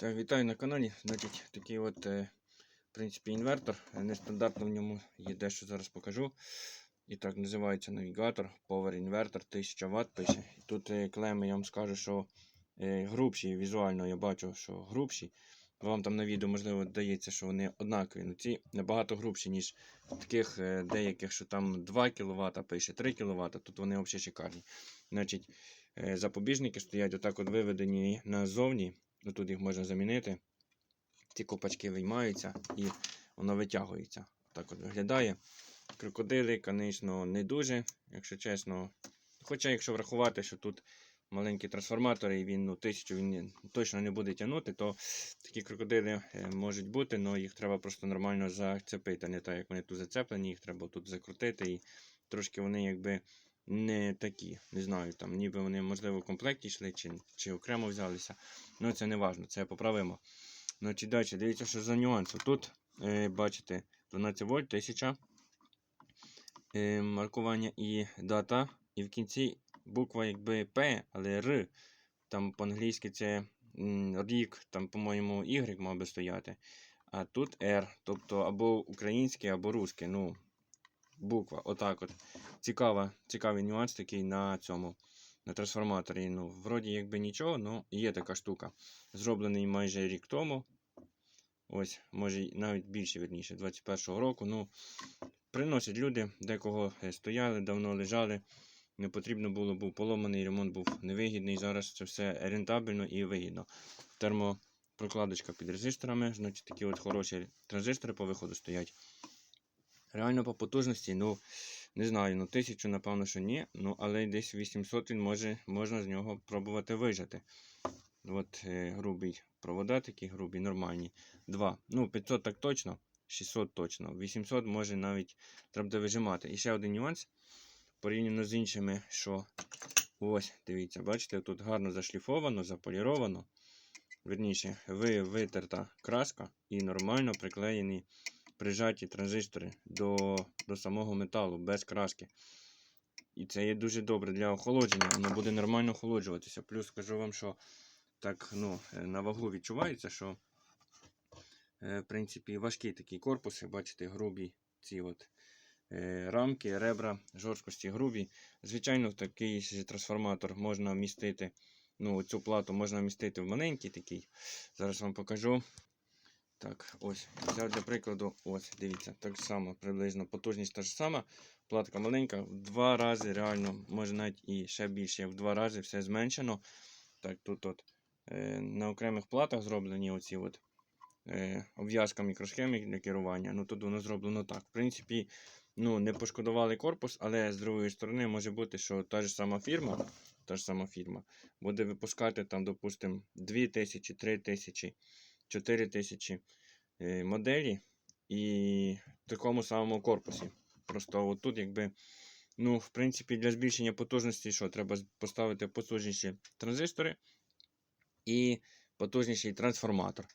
Так, вітаю на каналі. Значить, такий от, е, в принципі, інвертор. Е, Нестандартно в ньому є дещо зараз покажу. І так називається навігатор, Power Inverter 1000 Вт пише. Тут е, клеми, я вам скажу, що грубші, візуально я бачу, що грубші. Вам там на відео, можливо, здається, що вони однакові. Ну ці набагато грубші, ніж таких деяких, що там 2 кВт пише, 3 кВт. Тут вони взагалі шикарні. Значить, запобіжники стоять отак от виведені назовні. Ну, тут їх можна замінити. Ці копачки виймаються і воно витягується. Так от виглядає. Крокодили, звісно, не дуже, якщо чесно. Хоча, якщо врахувати, що тут маленькі трансформатори, і він ну, тисячу він точно не буде тягнути, то такі крокодили е, можуть бути, але їх треба просто нормально зацепити. Не так, як вони тут зацеплені, їх треба тут закрутити. І трошки вони якби не такі. Не знаю, там ніби вони, можливо, в комплекті йшли, чи, чи окремо взялися. Ну, це не важно, це поправимо. Значить, далі, дивіться, що за нюанс. Тут, е, бачите, 12 вольт, 1000 е, маркування і дата. І в кінці буква якби П, але Р. Там по-англійськи це рік, там, по-моєму, Y мав би стояти. А тут R, тобто або українське, або русське. Ну, буква. Отак от. Цікава, цікавий нюанс такий на цьому. На трансформаторі. Ну, вроді якби нічого, але є така штука. Зроблений майже рік тому. Ось, може навіть більше, верніше, 21-го року. Ну, приносять люди, декого е, стояли, давно лежали. Не потрібно було, був поломаний, ремонт був невигідний. Зараз це все рентабельно і вигідно. Термопрокладочка під резисторами, значить такі от хороші транзистори по виходу стоять. Реально по потужності, ну, не знаю, ну тисячу, напевно, що ні. Ну, але десь 800 він може, можна з нього пробувати вижати. От е, грубий провода, такі грубі, нормальні. Два. Ну, 500 так точно, 600 точно. 800 може навіть треба буде вижимати. І ще один нюанс. Порівняно з іншими, що ось, дивіться, бачите, тут гарно зашліфовано, заполіровано. Верніше, ви, витерта краска і нормально приклеєні прижаті транзистори до, до самого металу без краски. І це є дуже добре для охолодження, воно буде нормально охолоджуватися. Плюс скажу вам, що так ну, е, на вагу відчувається, що е, в принципі важкий такий корпус, бачите, грубі ці от е, рамки, ребра, жорсткості грубі. Звичайно, в такий трансформатор можна вмістити. Ну, цю плату можна вмістити в маленький такий. Зараз вам покажу. Так, ось. Взяв для прикладу, ось, дивіться, так само приблизно потужність та ж сама. Платка маленька, в два рази реально, може навіть і ще більше, в два рази все зменшено. Так, тут от е, на окремих платах зроблені оці от е, обв'язка мікросхеми для керування. Ну тут воно зроблено так. В принципі, ну, не пошкодували корпус, але з другої сторони може бути, що та ж сама фірма, та ж сама фірма буде випускати там, допустимо, 2000, 3000, 4000 е, моделі і в такому самому корпусі. Просто отут, якби, ну, в принципі, для збільшення потужності, що треба поставити потужніші транзистори і потужніший трансформатор.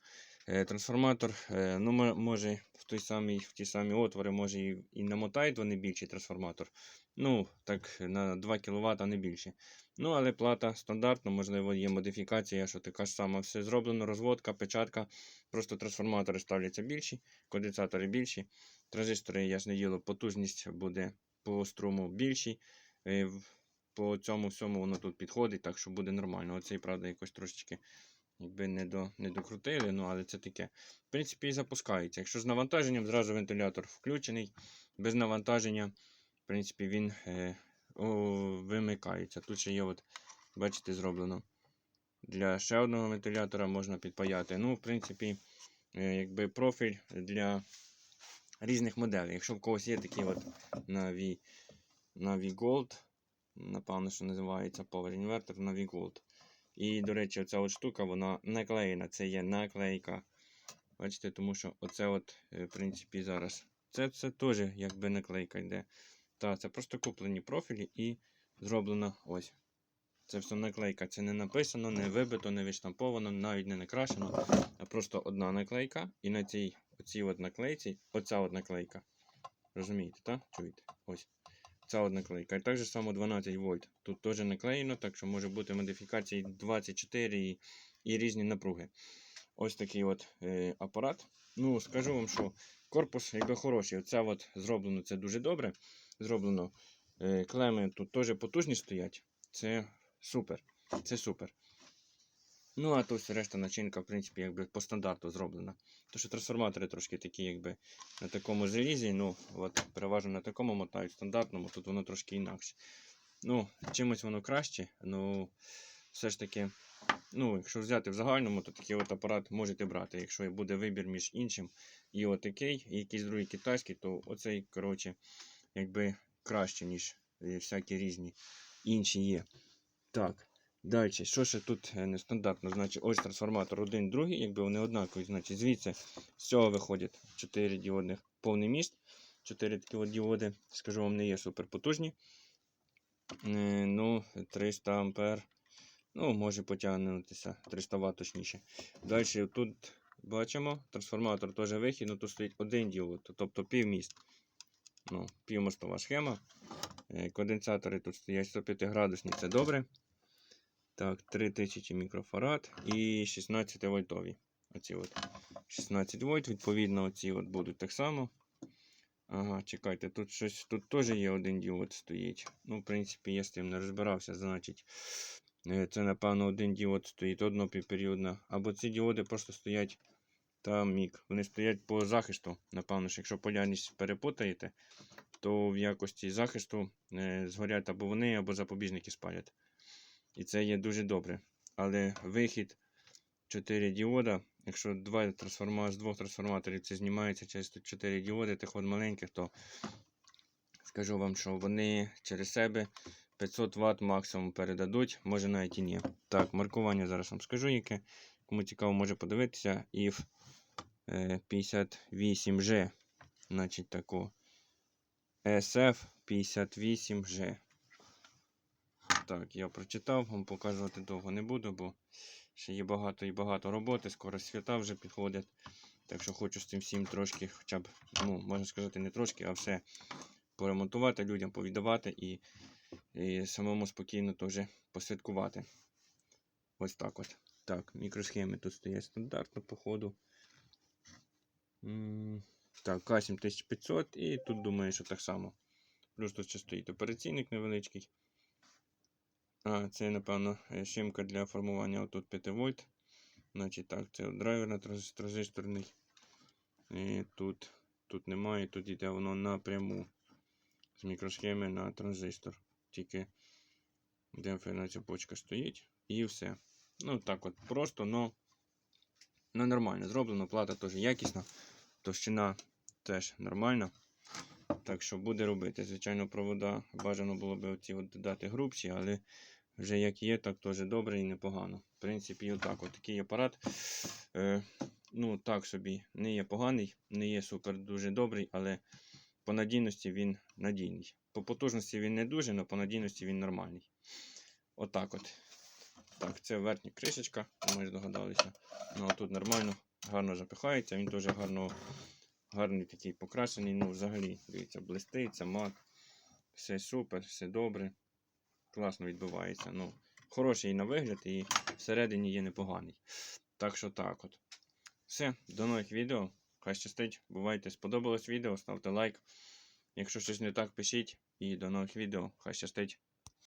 Е, Трансформатор, е, ну, може, в той самий, в ті самі отвори, може, і, намотають вони більший трансформатор. Ну, так, на 2 кВт, а не більше. Ну, але плата стандартна, можливо, є модифікація, що така ж сама все зроблено, розводка, печатка. Просто трансформатори ставляться більші, конденсатори більші. Транзистори, ясне діло, потужність буде по струму більші. Е, По цьому всьому воно тут підходить, так що буде нормально. Оцей, правда, якось трошечки якби не, до, не докрутили, ну але це таке. В принципі, і запускається. Якщо з навантаженням, зразу вентилятор включений. Без навантаження, в принципі, він е, о, вимикається. Тут ще є, от, бачите, зроблено. Для ще одного вентилятора можна підпаяти. Ну, в принципі, е, якби профіль для різних моделей. Якщо в когось є такі от Navi, Navi Gold, напевно, що називається Power Inverter Navi Gold. І, до речі, оця от штука, вона наклеєна, це є наклейка. Бачите, тому що оце от, е, в принципі, зараз. Це, це теж якби наклейка йде. Та, це просто куплені профілі і зроблено ось. Це все наклейка. Це не написано, не вибито, не відштамповано, навіть не накрашено. А просто одна наклейка. І на цій оцій от наклейці, оця от наклейка. Розумієте, так? Чуєте? Ось. Ця одна наклейка. І так же само 12 вольт. Тут теж наклеєно, так що може бути модифікації 24 і, і різні напруги. ось такий от е, апарат. Ну, скажу вам, що корпус якби хороший. Оце от зроблено це дуже добре. Зроблено е, клеми тут теж потужні стоять. Це супер. Це супер. Ну, а тут решта начинка, в принципі, якби по стандарту зроблена. То що трансформатори трошки такі, якби на такому залізі, ну, от переважно на такому мотають стандартному, тут воно трошки інакше. Ну, чимось воно краще, ну, все ж таки, ну, якщо взяти в загальному, то такий от апарат можете брати. Якщо буде вибір між іншим і отакий, і якийсь другий китайський, то оцей, коротше, якби краще, ніж е, всякі різні інші є. Так. Далі, що ще тут е, нестандартно? Значить, ось трансформатор один, другий, якби вони однакові. Значить, звідси з цього виходять 4 діодних повний міст. 4 такі діоди, скажу вам, не є супер потужні. Е, ну, 300 ампер. Ну, може потягнутися 300 Вт точніше. Далі тут бачимо, трансформатор теж вихід, ну тут стоїть один діод, тобто півміст. Ну, півмостова схема. Е, Конденсатори тут стоять 105 градусні, це добре. Так, 3000 мікрофарад і 16 вольтові. Оці от 16 вольт, відповідно, оці от будуть так само. Ага, чекайте, тут щось, тут теж є один діод стоїть. Ну, в принципі, я з тим не розбирався, значить. е, Це, напевно, один діод стоїть однопівперіодна. Або ці діоди просто стоять там мік. Вони стоять по захисту. Напевно, що якщо полярність перепутаєте, то в якості захисту е, згорять або вони, або запобіжники спалять. І це є дуже добре. Але вихід 4 діода, якщо два трансформа... з двох трансформаторів це знімається через 4 діоди, тих от маленьких, то скажу вам, що вони через себе 500 Вт максимум передадуть, може навіть і ні. Так, маркування зараз вам скажу, яке. Кому цікаво, може подивитися. IF е, 58G. Значить таку SF 58G. Так, я прочитав, вам показувати довго не буду, бо ще є багато і багато роботи, скоро свята вже підходять. Так що хочу з цим всім трошки, хоча б, ну, можна сказати, не трошки, а все поремонтувати, людям повідавати і, і самому спокійно теж посвяткувати. Ось так от. Так, мікросхеми тут стоять стандартно, по ходу. М, Так, К7500 і тут думаю, що так само. Плюс тут ще стоїть операційник невеличкий. А, це, напевно, е, шимка для формування отут 5 вольт. Значить так, це драйвер на транзисторний. І тут, тут немає, тут йде воно напряму з мікросхеми на транзистор. Тільки демпферна цепочка стоїть і все. Ну так от просто, но, но нормально. Зроблено, плата теж якісна, товщина теж нормальна. Так що буде робити. Звичайно, провода бажано було б оці от додати грубші, але вже як є, так теж добре і непогано. В принципі, отак. От такий апарат. Е, ну, так собі, не є поганий, не є супер дуже добрий, але по надійності він надійний. По потужності він не дуже, але по надійності він нормальний. Отак от. Так, це верхня кришечка, ми ж догадалися. Ну, а тут нормально, гарно запихається, він теж гарно, гарний такий покрашений. Ну, взагалі, дивіться, блиститься, мат. Все супер, все добре. Класно відбувається. Ну, хороший на вигляд і всередині є непоганий. Так що так от. Все, до нових відео. Хай щастить. Бувайте, сподобалось відео, ставте лайк. Якщо щось не так, пишіть. І до нових відео. Хай щастить.